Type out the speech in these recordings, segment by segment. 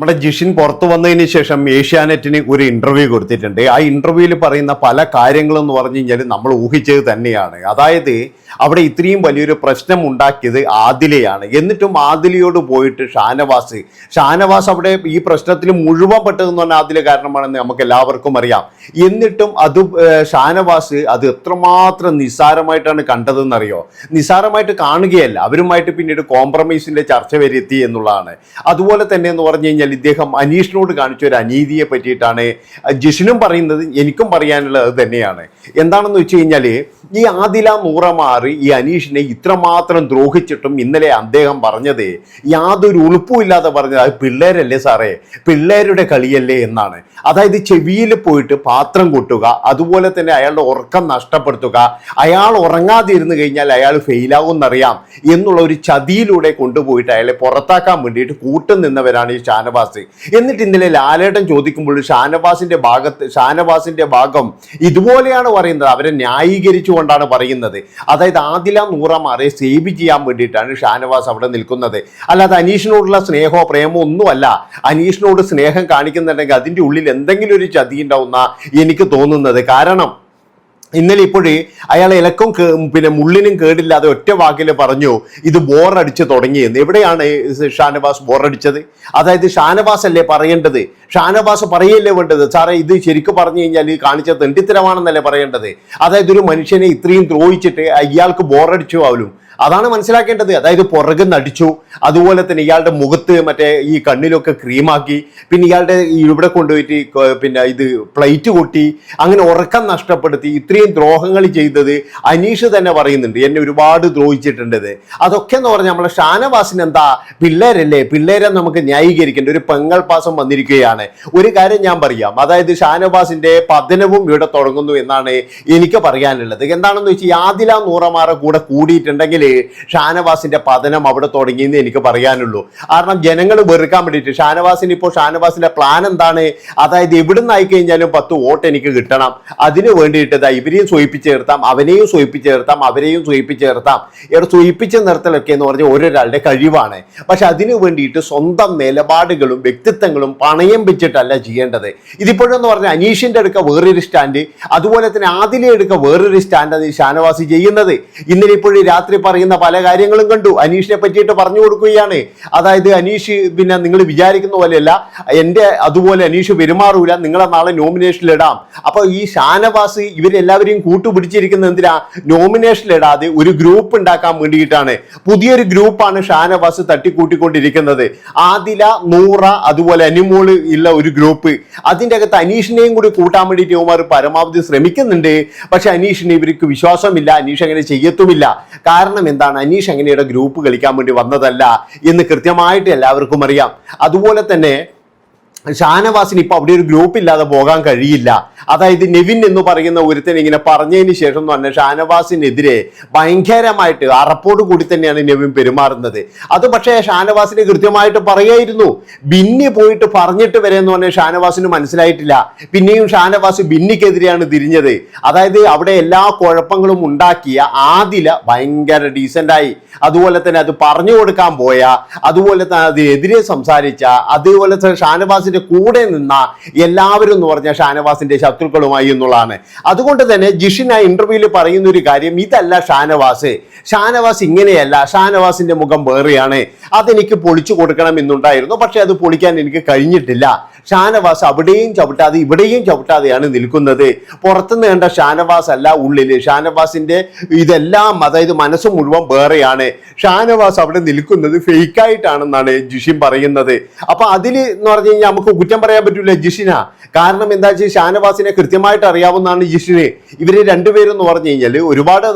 നമ്മുടെ ജിഷിൻ പുറത്തു വന്നതിന് ശേഷം ഏഷ്യാനെറ്റിന് ഒരു ഇന്റർവ്യൂ കൊടുത്തിട്ടുണ്ട്. ആ ഇന്റർവ്യൂവിൽ പറയുന്ന പല കാര്യങ്ങളും എന്ന് പറഞ്ഞു കഴിഞ്ഞാൽ നമ്മൾ ഊഹിച്ചത് തന്നെയാണ്. അതായത് അവിടെ ഇത്രയും വലിയൊരു പ്രശ്നം ഉണ്ടാക്കിയത് ആദിലയാണ്. എന്നിട്ടും ആദിലയോട് പോയിട്ട് ഷാനവാസ് ഷാനവാസ് അവിടെ ഈ പ്രശ്നത്തിൽ മുഴുവൻ പെട്ടതെന്ന് പറഞ്ഞാൽ ആദില കാരണമാണെന്ന് നമുക്ക് എല്ലാവർക്കും അറിയാം. എന്നിട്ടും അത് ഷാനവാസ് അത് എത്രമാത്രം നിസ്സാരമായിട്ടാണ് കണ്ടതെന്നറിയോ? നിസ്സാരമായിട്ട് കാണുകയല്ല. അവരുമായിട്ട് പിന്നീട് കോംപ്രമൈസിന്റെ ചർച്ച വരെ എത്തി എന്നുള്ളതാണ്. അതുപോലെ തന്നെ എന്ന് പറഞ്ഞു കഴിഞ്ഞാൽ ഇദ്ദേഹം അനീഷിനോട് കാണിച്ച ഒരു അനീതിയെ പറ്റിയിട്ടാണ് ജിഷിനും പറയുന്നത് എനിക്കും പറയാനുള്ളത് അത് തന്നെയാണ്. എന്താണെന്ന് വെച്ച് കഴിഞ്ഞാൽ ഈ ആദില നൂറമാറ് ഈ അനീഷിനെ ഇത്രമാത്രം ദ്രോഹിച്ചിട്ടും ഇന്നലെ അദ്ദേഹം പറഞ്ഞത് യാതൊരു ഉളുപ്പും ഇല്ലാതെ പറഞ്ഞത് അത് പിള്ളേരല്ലേ സാറേ പിള്ളേരുടെ കളിയല്ലേ എന്നാണ്. അതായത് ചെവിയിൽ പോയിട്ട് പാത്രം കൊട്ടുക അതുപോലെ തന്നെ അയാളുടെ ഉറക്കം നഷ്ടപ്പെടുത്തുക അയാൾ ഉറങ്ങാതിരുന്നു കഴിഞ്ഞാൽ അയാൾ ഫെയിലാകുമെന്നറിയാം എന്നുള്ള ഒരു ചതിയിലൂടെ കൊണ്ടുപോയിട്ട് അയാളെ പുറത്താക്കാൻ വേണ്ടിയിട്ട് കൂട്ടുനിന്നവരാണ് ഈ ഷാനവാസ് എന്നിട്ട് ഇന്നലെ ലാലേട്ടൻ ചോദിക്കുമ്പോൾ ഷാനവാസിന്റെ ഭാഗത്ത് ഷാനവാസിന്റെ ഭാഗം ഇതുപോലെയാണ് പറയുന്നത്. അവരെ ന്യായീകരിച്ചുകൊണ്ടാണ് പറയുന്നത്. അതായത് ആദില നൂറമാറെ സേവ് ചെയ്യാൻ വേണ്ടിയിട്ടാണ് ഷാനവാസ് അവിടെ നിൽക്കുന്നത്. അല്ലാതെ അനീഷിനോടുള്ള സ്നേഹമോ പ്രേമോ ഒന്നുമല്ല. അനീഷിനോട് സ്നേഹം കാണിക്കുന്നുണ്ടെങ്കിൽ അതിന്റെ ഉള്ളിൽ എന്തെങ്കിലും ഒരു ചതി ഉണ്ടാവുന്ന എനിക്ക് തോന്നുന്നത്. കാരണം ഇന്നലെ ഇപ്പോഴേ അയാൾ ഇലക്കും പിന്നെ മുള്ളിനും കേടില്ലാതെ ഒറ്റ വാക്കിൽ പറഞ്ഞു ഇത് ബോറടിച്ച് തുടങ്ങിയെന്ന്. എവിടെയാണ് ഷാനവാസ് ബോറടിച്ചത്? അതായത് ഷാനവാസ് അല്ലേ പറയേണ്ടത്? ഷാനവാസ് പറയല്ലേ വേണ്ടത്? സാറേ ഇത് ശരിക്കും പറഞ്ഞു കഴിഞ്ഞാൽ ഈ കാണിച്ച തെണ്ടിത്തരമാണെന്നല്ലേ പറയേണ്ടത്? അതായത് ഒരു മനുഷ്യനെ ഇത്രയും ദ്രോഹിച്ചിട്ട് അയാൾക്ക് ബോറടിച്ചു ആവലും. അതാണ് മനസ്സിലാക്കേണ്ടത്. അതായത് പുറകെ നടിച്ചു അതുപോലെ തന്നെ ഇയാളുടെ മുഖത്ത് മറ്റേ ഈ കണ്ണിലൊക്കെ ക്രീമാക്കി പിന്നെ ഇയാളുടെ ഇവിടെ കൊണ്ടുപോയിട്ട് പിന്നെ ഇത് പ്ലേറ്റ് കൊട്ടി അങ്ങനെ ഉറക്കം നഷ്ടപ്പെടുത്തി ഇത്രയും ദ്രോഹങ്ങൾ ചെയ്തത് അനീഷ് തന്നെ പറയുന്നുണ്ട് എന്നെ ഒരുപാട് ദ്രോഹിച്ചിട്ടുണ്ടത്. അതൊക്കെ എന്ന് പറഞ്ഞാൽ നമ്മളെ ഷാനവാസിന് എന്താ പിള്ളേരല്ലേ? പിള്ളേരെ നമുക്ക് ന്യായീകരിക്കേണ്ട ഒരു പെങ്ങൾ പാസം വന്നിരിക്കുകയാണ്. ഒരു കാര്യം ഞാൻ പറയാം. അതായത് ഷാനവാസിന്റെ പതനവും ഇവിടെ തുടങ്ങുന്നു എന്നാണ് എനിക്ക് പറയാനുള്ളത്. എന്താണെന്ന് വെച്ചാൽ ആദില നൂറമാറ കൂടെ കൂടിയിട്ടുണ്ടെങ്കിൽ ഷാനവാസിന്റെ പതനം അവിടെ തുടങ്ങിയെന്ന് എനിക്ക് പറയാനുള്ളൂ. കാരണം ജനങ്ങൾ വെറുക്കാൻ വേണ്ടിയിട്ട് ഷാനവാസിന് ഇപ്പോൾ ഷാനവാസിന്റെ പ്ലാൻ എന്താണ്? അതായത് എവിടുന്ന് ആയിക്കഴിഞ്ഞാലും പത്ത് വോട്ട് എനിക്ക് കിട്ടണം. അതിന് വേണ്ടിയിട്ട് ഇതാ ഇവരെയും സൂയിപ്പിച്ച് നിർത്താം അവനെയും സൂയിപ്പിച്ച് നിർത്താം അവരെയും സൂയിപ്പിച്ച് നിർത്താം. ഇവിടെ സൂയിപ്പിച്ച് നിർത്തലൊക്കെ എന്ന് പറഞ്ഞാൽ ഓരോരാളുടെ കഴിവാണ്. പക്ഷെ അതിനു വേണ്ടിയിട്ട് സ്വന്തം നിലപാടുകളും വ്യക്തിത്വങ്ങളും പണയം വെച്ചിട്ടല്ല ചെയ്യേണ്ടത്. ഇതിപ്പോഴെന്ന് പറഞ്ഞാൽ അനീഷിന്റെ അടുക്ക വേറൊരു സ്റ്റാൻഡ് അതുപോലെ തന്നെ ആദിലെ എടുക്ക വേറൊരു സ്റ്റാൻഡാണ് ഈ ഷാനവാസി ചെയ്യുന്നത്. ഇന്നലെ ഇപ്പോഴും രാത്രി പറയുന്ന പല കാര്യങ്ങളും കണ്ടു. അനീഷിനെ പറ്റിയിട്ട് പറഞ്ഞു കൊടുക്കുകയാണ്. അതായത് അനീഷ് പിന്നെ നിങ്ങൾ വിചാരിക്കുന്ന പോലെയല്ല എന്റെ അതുപോലെ അനീഷ് പെരുമാറൂല നിങ്ങളെ നാളെ നോമിനേഷനിൽ ഇടാം. അപ്പോൾ ഈ ഷാനവാസ് ഇവരെല്ലാവരെയും കൂട്ടുപിടിച്ചിരിക്കുന്നത് എന്തിനാ? നോമിനേഷനിൽ ഇടാതെ ഒരു ഗ്രൂപ്പ് ഉണ്ടാക്കാൻ വേണ്ടിയിട്ടാണ്. പുതിയൊരു ഗ്രൂപ്പാണ് ഷാനവാസ് തട്ടിക്കൂട്ടിക്കൊണ്ടിരിക്കുന്നത്. ആദില നൂറ അതുപോലെ അനിമോൾ ഉള്ള ഒരു ഗ്രൂപ്പ് അതിന്റെ അകത്ത് അനീഷിനെയും കൂടി കൂട്ടാൻ വേണ്ടി ഇവന്മാർ പരമാവധി ശ്രമിക്കുന്നുണ്ട്. പക്ഷെ അനീഷിന് ഇവർക്ക് വിശ്വാസമില്ല. അനീഷ് അങ്ങനെ ചെയ്യത്തുമില്ല. കാരണം എന്താണ്? അനീഷ് അങ്ങനെയുടെ ഗ്രൂപ്പ് കളിക്കാൻ വേണ്ടി വന്നതല്ല എന്ന് കൃത്യമായിട്ട് എല്ലാവർക്കും അറിയാം. അതുപോലെ തന്നെ ഷാനവാസിന് ഇപ്പൊ അവിടെ ഒരു ഗ്രൂപ്പ് ഇല്ലാതെ പോകാൻ കഴിയില്ല. അതായത് നെവിൻ എന്ന് പറയുന്ന ഒരുത്തൻ ഇങ്ങനെ പറഞ്ഞതിന് ശേഷം എന്ന് പറഞ്ഞാൽ ഷാനവാസിനെതിരെ ഭയങ്കരമായിട്ട് അറപ്പോട് കൂടി തന്നെയാണ് നെവിൻ പെരുമാറുന്നത്. അത് പക്ഷേ ഷാനവാസിന് കൃത്യമായിട്ട് പറയായിരുന്നു. ബിന്നി പോയിട്ട് പറഞ്ഞിട്ട് വരെ എന്ന് പറഞ്ഞാൽ ഷാനവാസിന് മനസ്സിലായിട്ടില്ല. പിന്നെയും ഷാനവാസ് ബിന്നിക്കെതിരെയാണ് തിരിഞ്ഞത്. അതായത് അവിടെ എല്ലാ കുഴപ്പങ്ങളും ഉണ്ടാക്കിയ ആദില ഭയങ്കര ഡീസന്റായി അതുപോലെ തന്നെ അത് പറഞ്ഞു കൊടുക്കാൻ പോയ അതുപോലെ തന്നെ അതിനെതിരെ സംസാരിച്ച അതുപോലെ തന്നെ ഷാനവാസിന്റെ കൂടെ നിന്ന എല്ലാവരും എന്ന് പറഞ്ഞ ഷാനവാസിന്റെ ശത്രുക്കളുമായി എന്നുള്ളതാണ്. അതുകൊണ്ട് തന്നെ ജിഷിൻ ആ ഇന്റർവ്യൂവിൽ പറയുന്ന ഒരു കാര്യം ഇതല്ല ഷാനവാസ്. ഷാനവാസ് ഇങ്ങനെയല്ല. ഷാനവാസിന്റെ മുഖം വേറെയാണ്. അതെനിക്ക് പൊളിച്ചു കൊടുക്കണം എന്നുണ്ടായിരുന്നു. പക്ഷെ അത് പൊളിക്കാൻ എനിക്ക് കഴിഞ്ഞിട്ടില്ല. ഷാനവാസ് അവിടെയും ചവിട്ടാതെ ഇവിടെയും ചവിട്ടാതെയാണ് നിൽക്കുന്നത്. പുറത്തുനിന്ന് കണ്ട ഷാനവാസ് അല്ല ഉള്ളിൽ. ഷാനവാസിന്റെ ഇതെല്ലാം അതായത് മനസ്സ് മുഴുവൻ വേറെയാണ്. ഷാനവാസ് അവിടെ നിൽക്കുന്നത് ഫേക്കായിട്ടാണെന്നാണ് ജിഷിൻ പറയുന്നത്. അപ്പൊ അതിൽ എന്ന് പറഞ്ഞു കഴിഞ്ഞാൽ നമുക്ക് കുറ്റം പറയാൻ പറ്റില്ല ജിഷിന. കാരണം എന്താ വെച്ചാൽ ഷാനവാസിനെ കൃത്യമായിട്ട് അറിയാവുന്നതാണ് ജിഷിനെ. ഇവർ രണ്ടുപേരും എന്ന് പറഞ്ഞു കഴിഞ്ഞാൽ ഒരുപാട്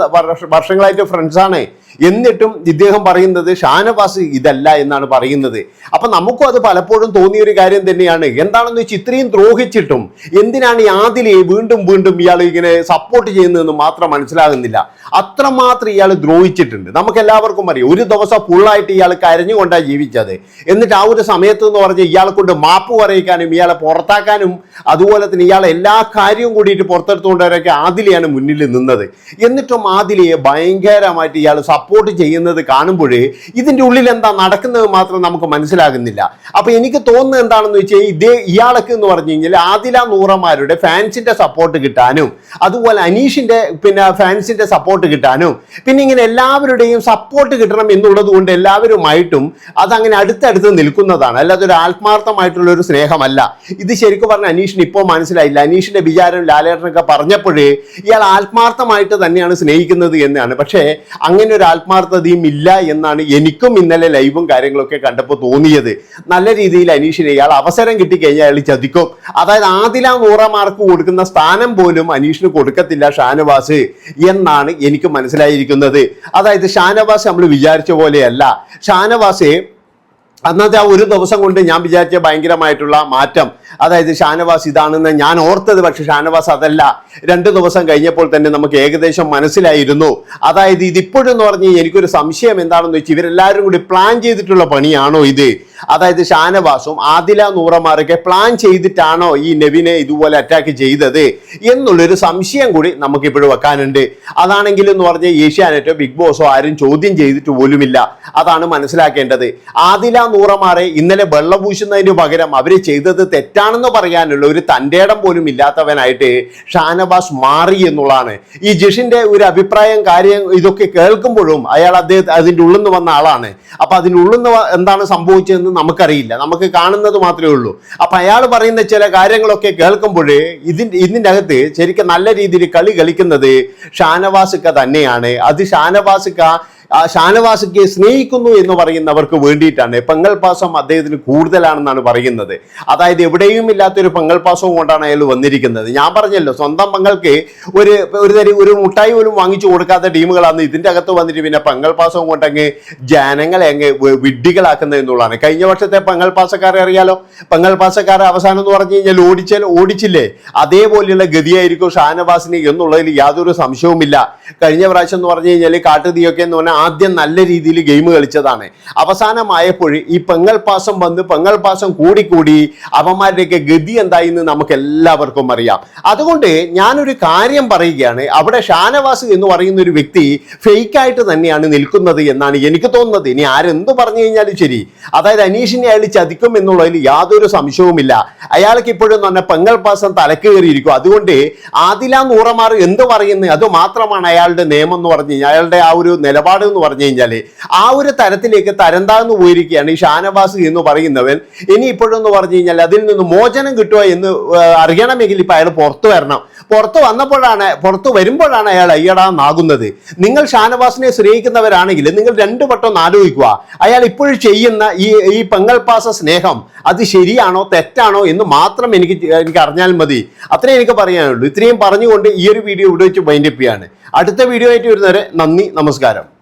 വർഷങ്ങളായിട്ട് ഫ്രണ്ട്സാണ് എന്നിട്ടും ഇദ്ദേഹം പറയുന്നത് ഷാനവാസ് ഇതല്ല എന്നാണ് പറയുന്നത്. അപ്പൊ നമുക്കും അത് പലപ്പോഴും തോന്നിയ ഒരു കാര്യം തന്നെയാണ്. എന്താണെന്ന് വെച്ചാൽ ഇത്രയും ദ്രോഹിച്ചിട്ടും എന്തിനാണ് ആദിലെ വീണ്ടും വീണ്ടും ഇയാൾ ഇങ്ങനെ സപ്പോർട്ട് ചെയ്യുന്നതെന്ന് മാത്രം മനസ്സിലാകുന്നില്ല. അത്രമാത്രം ഇയാൾ ദ്രോഹിച്ചിട്ടുണ്ട്. നമുക്ക് എല്ലാവർക്കും അറിയാം ഒരു ദിവസം ഫുള്ളായിട്ട് ഇയാൾ കരഞ്ഞുകൊണ്ടാണ് ജീവിച്ചത്. എന്നിട്ട് ആ ഒരു സമയത്ത് എന്ന് പറഞ്ഞാൽ ഇയാളെ കൊണ്ട് മാപ്പ് പറയിക്കാനും ഇയാളെ പുറത്താക്കാനും അതുപോലെ തന്നെ ഇയാളെ എല്ലാ കാര്യവും കൂടിയിട്ട് പുറത്തെടുത്തുകൊണ്ടവരൊക്കെ ആദിലയാണ് മുന്നിൽ നിന്നത്. എന്നിട്ടും ആദിലിയെ ഭയങ്കരമായിട്ട് ഇയാൾ സപ്പോർട്ട് ചെയ്യുന്നത് കാണുമ്പോഴേ ഇതിന്റെ ഉള്ളിൽ എന്താ നടക്കുന്നത് മാത്രം നമുക്ക് മനസ്സിലാകുന്നില്ല. അപ്പോൾ എനിക്ക് തോന്നുന്നത് എന്താണെന്ന് വെച്ചാൽ ഇതേ ഇയാളൊക്കെ എന്ന് പറഞ്ഞു കഴിഞ്ഞാൽ ആദില നൂറമാരുടെ ഫാൻസിന്റെ സപ്പോർട്ട് കിട്ടാനും അതുപോലെ അനീഷിന്റെ പിന്നെ ഫാൻസിന്റെ സപ്പോർട്ട് കിട്ടാനും പിന്നെ ഇങ്ങനെ എല്ലാവരുടെയും സപ്പോർട്ട് കിട്ടണം എന്നുള്ളത് കൊണ്ട് എല്ലാവരുമായിട്ടും അതങ്ങനെ അടുത്തടുത്ത് നിൽക്കുന്നതാണ്. അല്ലാതെ ഒരു ആത്മാർത്ഥമായിട്ടുള്ള സ്നേഹമല്ല. ഇത് ശരിക്കും പറഞ്ഞ അനീഷിന് ഇപ്പോൾ മനസ്സിലായില്ല. അനീഷിന്റെ വിചാരം ലാലേട്ടനൊക്കെ പറഞ്ഞപ്പോഴേ ഇയാൾ ആത്മാർത്ഥമായിട്ട് തന്നെയാണ് സ്നേഹിക്കുന്നത് എന്നാണ്. പക്ഷേ അങ്ങനെ ഒരു ആത്മാർത്ഥതയും ഇല്ല എന്നാണ് എനിക്കും ഇന്നലെ ലൈവും കാര്യങ്ങളൊക്കെ കണ്ടപ്പോൾ തോന്നിയത്. നല്ല രീതിയിൽ അനീഷിനെ ഇയാൾ അവസരം കിട്ടിക്കഴിഞ്ഞാൽ അയാൾ ചതിക്കും. അതായത് ആദില നൂറ മാർക്ക് കൊടുക്കുന്ന സ്ഥാനം പോലും അനീഷിന് കൊടുക്കത്തില്ല ഷാനവാസ് എന്നാണ് എനിക്ക് മനസ്സിലായിരിക്കുന്നത്. അതായത് ഷാനവാസ് നമ്മൾ വിചാരിച്ച പോലെയല്ല. ഷാനവാസ് അന്നത്തെ ആ ഒരു ദിവസം കൊണ്ട് ഞാൻ വിചാരിച്ച ഭയങ്കരമായിട്ടുള്ള മാറ്റം. അതായത് ഷാനവാസ് ഇതാണെന്ന് ഞാൻ ഓർത്തത് പക്ഷെ ഷാനവാസ് അതല്ല. രണ്ട് ദിവസം കഴിഞ്ഞപ്പോൾ തന്നെ നമുക്ക് ഏകദേശം മനസ്സിലായിരുന്നു. അതായത് ഇതിപ്പോഴെന്ന് പറഞ്ഞ് എനിക്കൊരു സംശയം എന്താണെന്ന് വെച്ചാൽ ഇവരെല്ലാവരും കൂടി പ്ലാൻ ചെയ്തിട്ടുള്ള പണിയാണോ ഇത്? അതായത് ഷാനവാസും ആദില നൂറമാരൊക്കെ പ്ലാൻ ചെയ്തിട്ടാണോ ഈ നെവിനെ ഇതുപോലെ അറ്റാക്ക് ചെയ്തത് എന്നുള്ളൊരു സംശയം കൂടി നമുക്കിപ്പോഴും വെക്കാനുണ്ട്. അതാണെങ്കിൽ എന്ന് പറഞ്ഞാൽ ഏഷ്യാനെറ്റോ ബിഗ് ബോസോ ആരും ചോദ്യം ചെയ്തിട്ട് പോലുമില്ല. അതാണ് മനസ്സിലാക്കേണ്ടത്. ആദില നൂറമാരെ ഇന്നലെ വെള്ളപൂശുന്നതിന് പകരം അവർ ചെയ്തത് തെറ്റാണെന്ന് പറയാനുള്ള ഒരു തന്റെടം പോലും ഇല്ലാത്തവനായിട്ട് ഷാനവാസ് മാറി എന്നുള്ളതാണ്. ഈ ജിഷിന്റെ ഒരു അഭിപ്രായം കാര്യം ഇതൊക്കെ കേൾക്കുമ്പോഴും അയാൾ അദ്ദേഹം അതിന്റെ ഉള്ളിൽ നിന്ന് വന്ന ആളാണ്. അപ്പൊ അതിനുള്ളിൽ നിന്ന് എന്താണ് സംഭവിച്ചതെന്ന് നമുക്കറിയില്ല. നമുക്ക് കാണുന്നത് മാത്രമേ ഉള്ളൂ. അപ്പൊ അയാൾ പറയുന്ന ചില കാര്യങ്ങളൊക്കെ കേൾക്കുമ്പോഴേ ഇതിന്റെ ഇതിന്റെ അകത്ത് ശരിക്കും നല്ല രീതിയിൽ കളി കളിക്കുന്നത് ഷാനവാസിക്ക തന്നെയാണ്. അത് ഷാനവാസിക്ക ഷാനവാസിക്ക് സ്നേഹിക്കുന്നു എന്ന് പറയുന്നവർക്ക് വേണ്ടിയിട്ടാണ്. പെങ്ങൽ പാസം അദ്ദേഹത്തിന് കൂടുതലാണെന്നാണ് പറയുന്നത്. അതായത് എവിടെയും ഇല്ലാത്തൊരു പെങ്ങൽ പാസവും കൊണ്ടാണ് അയാൾ വന്നിരിക്കുന്നത്. ഞാൻ പറഞ്ഞല്ലോ സ്വന്തം പെങ്ങൾക്ക് ഒരു ഒരു തരി ഒരു മുട്ടായി പോലും വാങ്ങിച്ചു കൊടുക്കാത്ത ടീമുകളാണ് ഇതിന്റെ അകത്ത് വന്നിട്ട് പിന്നെ പെങ്ങൽ പാസവും കൊണ്ടങ്ങ് ജനങ്ങളെ അങ്ങ് വിഡ്ഢികളാക്കുന്നത് എന്നുള്ളതാണ്. കഴിഞ്ഞ വർഷത്തെ പെങ്ങൽ പാസക്കാരെ അറിയാലോ? പെങ്ങൽ പാസക്കാരെ അവസാനം എന്ന് പറഞ്ഞു കഴിഞ്ഞാൽ ഓടിച്ചാൽ ഓടിച്ചില്ലേ? അതേപോലെയുള്ള ഗതിയായിരിക്കും ഷാനവാസിന് എന്നുള്ളതിൽ യാതൊരു സംശയവുമില്ല. കഴിഞ്ഞ പ്രാവശ്യം എന്ന് പറഞ്ഞു കഴിഞ്ഞാൽ കാട്ടുതീയൊക്കെ എന്ന് പറഞ്ഞാൽ ആദ്യം നല്ല രീതിയിൽ ഗെയിം കളിച്ചതാണ്. അവസാനമായപ്പോൾ ഈ പെങ്ങൽ പാസം വന്ന് പെങ്ങൽ പാസം കൂടിക്കൂടി അവന്മാരുടെയൊക്കെ ഗതി എന്തായി എന്ന് നമുക്ക് എല്ലാവർക്കും അറിയാം. അതുകൊണ്ട് ഞാനൊരു കാര്യം പറയുകയാണ്. അവിടെ ഷാനവാസ് എന്ന് പറയുന്ന ഒരു വ്യക്തി ഫേക്കായിട്ട് തന്നെയാണ് നിൽക്കുന്നത് എന്നാണ് എനിക്ക് തോന്നുന്നത്. ഇനി ആരെന്ത് പറഞ്ഞു കഴിഞ്ഞാലും ശരി. അതായത് അനീഷിനെ അയാൾ ചതിക്കും എന്നുള്ളതിൽ യാതൊരു സംശയവുമില്ല. അയാൾക്ക് ഇപ്പോഴും തന്നെ പെങ്ങൽ പാസം തലക്ക് കയറിയിരിക്കും അതുകൊണ്ട് ആദില നൂറമാർ എന്ത് പറയുന്നത് അത് മാത്രമാണ് അയാളുടെ നിയമം എന്ന് പറഞ്ഞു കഴിഞ്ഞാൽ. അയാളുടെ ആ ഒരു നിലപാട് എന്ന് പറഞ്ഞു കഴിഞ്ഞാൽ ആ ഒരു തരത്തിലേക്ക് തരം താഴ്ന്നു പോയിരിക്കുകയാണ് ഈ ഷാനവാസ് എന്ന് പറയുന്നവൻ. ഇനി ഇപ്പോഴെന്ന് പറഞ്ഞു കഴിഞ്ഞാൽ അതിൽ നിന്ന് മോചനം കിട്ടുക എന്ന് അറിയണമെങ്കിൽ ഇപ്പൊ അയാൾ പുറത്തു വരണം. പുറത്തു വന്നപ്പോഴാണ് പുറത്തു വരുമ്പോഴാണ് അയാൾ അയ്യടാന്നാകുന്നത്. നിങ്ങൾ ഷാനവാസിനെ സ്നേഹിക്കുന്നവരാണെങ്കിൽ നിങ്ങൾ രണ്ടു വട്ടം ആലോചിക്കുക. അയാൾ ഇപ്പോഴും ചെയ്യുന്ന ഈ ഈ പെങ്ങൾപാസ സ്നേഹം അത് ശരിയാണോ തെറ്റാണോ എന്ന് മാത്രം എനിക്ക് എനിക്ക് അറിഞ്ഞാൽ മതി. അത്രേ എനിക്ക് പറയാനുള്ളൂ. ഇത്രയും പറഞ്ഞുകൊണ്ട് ഈ ഒരു വീഡിയോ ഇവിടെ വെച്ച് വൈൻഡപ്പ് ചെയ്യാണ്. അടുത്ത വീഡിയോ ആയിട്ട് വരുന്നവരെ നന്ദി നമസ്കാരം.